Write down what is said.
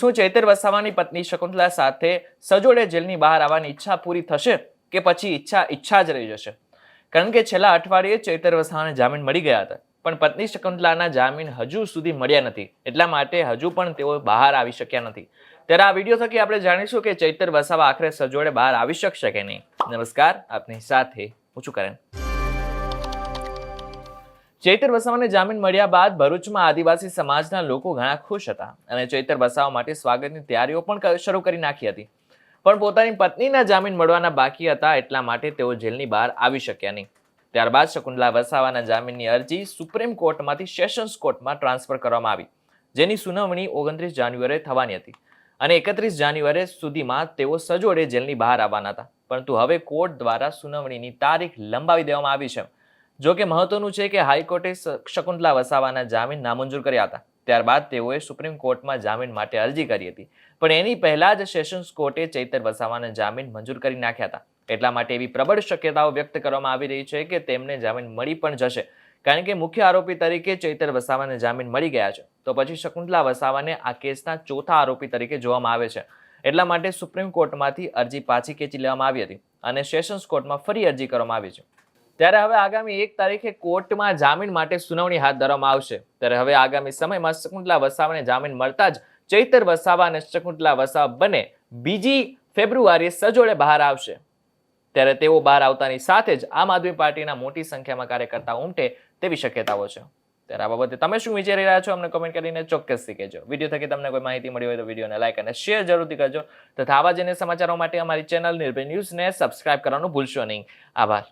શું ચૈતર વસાવાની પત્ની શકુંતલા સાથે સજોડે જેલની બહાર આવવાની ઈચ્છા પૂરી થશે કે પછી ઈચ્છા ઈચ્છા જ રહી જશે? કારણ કે છેલ્લા અઠવાડિયે ચૈતર વસાવાને જામીન મળી ગયા હતા, પણ પત્ની શકુંતલાના જામીન હજુ સુધી મળ્યા નથી, એટલા માટે હજુ પણ તેઓ બહાર આવી શક્યા નથી. ત્યારે આ વીડિયો થકી આપણે જાણીશું કે ચૈતર વસાવા આખરે સજોડે બહાર આવી શકશે કે નહીં. નમસ્કાર, આપની સાથે હું છું ચૈતર વસાવાને જામીન મળ્યા બાદ ભરૂચમાં આદિવાસી સમાજના લોકો ઘણા ખુશ હતા અને ચૈતર વસાવા માટે સ્વાગતની તૈયારીઓ પણ શરૂ કરી નાખી હતી. પણ પોતાની પત્નીના જામીન મળવાના બાકી હતા એટલા માટે તેઓ જેલની બહાર આવી શક્યા નહીં. ત્યારબાદ શકુંતલા વસાવાના જામીનની અરજી સુપ્રીમ કોર્ટમાંથી સેશન્સ કોર્ટમાં ટ્રાન્સફર કરવામાં આવી. જેની સુનાવણી ઓગણત્રીસ જાન્યુઆરીએ થવાની હતી અને એકત્રીસ જાન્યુઆરી સુધીમાં તેઓ સજોડે જેલની બહાર આવવાના હતા. પરંતુ હવે કોર્ટ દ્વારા સુનાવણીની તારીખ લંબાવી દેવામાં આવી છે. જો કે મહત્વનું છે કે હાઈકોર્ટે શકુંતલા વસાવાના જામીન નામંજૂર કર્યા હતા. ત્યારબાદ તેઓએ સુપ્રીમ કોર્ટમાં જામીન માટે અરજી કરી હતી. પણ એની પહેલા જ સેશન્સ કોર્ટે ચૈતર વસાવાના જામીન મંજૂર કરી નાખ્યા હતા. એટલા માટે એવી પ્રબળ શક્યતાઓ વ્યક્ત કરવામાં આવી રહી છે કે તેમને જામીન મળી પણ જશે. કારણ કે મુખ્ય આરોપી તરીકે ચૈતર વસાવાને જામીન મળી ગયા છે. તો પછી શકુંતલા વસાવાને આ કેસના ચોથા આરોપી તરીકે જોવામાં આવે છે. એટલા માટે સુપ્રીમ કોર્ટમાંથી અરજી પાછી ખેંચી લેવામાં આવી હતી અને સેશન્સ કોર્ટમાં ફરી અરજી કરવામાં આવી છે. ત્યારે હવે આગામી એક તારીખે કોર્ટમાં જામીન માટે સુનાવણી હાથ ધરવામાં આવશે. ત્યારે હવે આગામી સમયમાં શકુંતલા વસાવાને જામીન મળતા જ ચૈતર વસાવા અને શકુંતલા વસાવા બંને બીજી ફેબ્રુઆરીએ સજોડે બહાર આવશે. ત્યારે તેઓ બહાર આવતાની સાથે જ આમ આદમી પાર્ટીના મોટી સંખ્યામાં કાર્યકર્તા ઉમટે તેવી શક્યતાઓ છે. ત્યારે આ બાબતે તમે શું વિચારી રહ્યા છો? અમને કમેન્ટ કરીને ચોક્કસથી કહેજો. વીડિયો થકી તમને કોઈ માહિતી મળી હોય તો વિડીયોને લાઈક અને શેર જરૂરથી કરજો. તથા આવા જ સમાચારો માટે અમારી ચેનલ નિર્ભય ન્યૂઝને સબસ્ક્રાઇબ કરવાનું ભૂલશો નહીં. આભાર.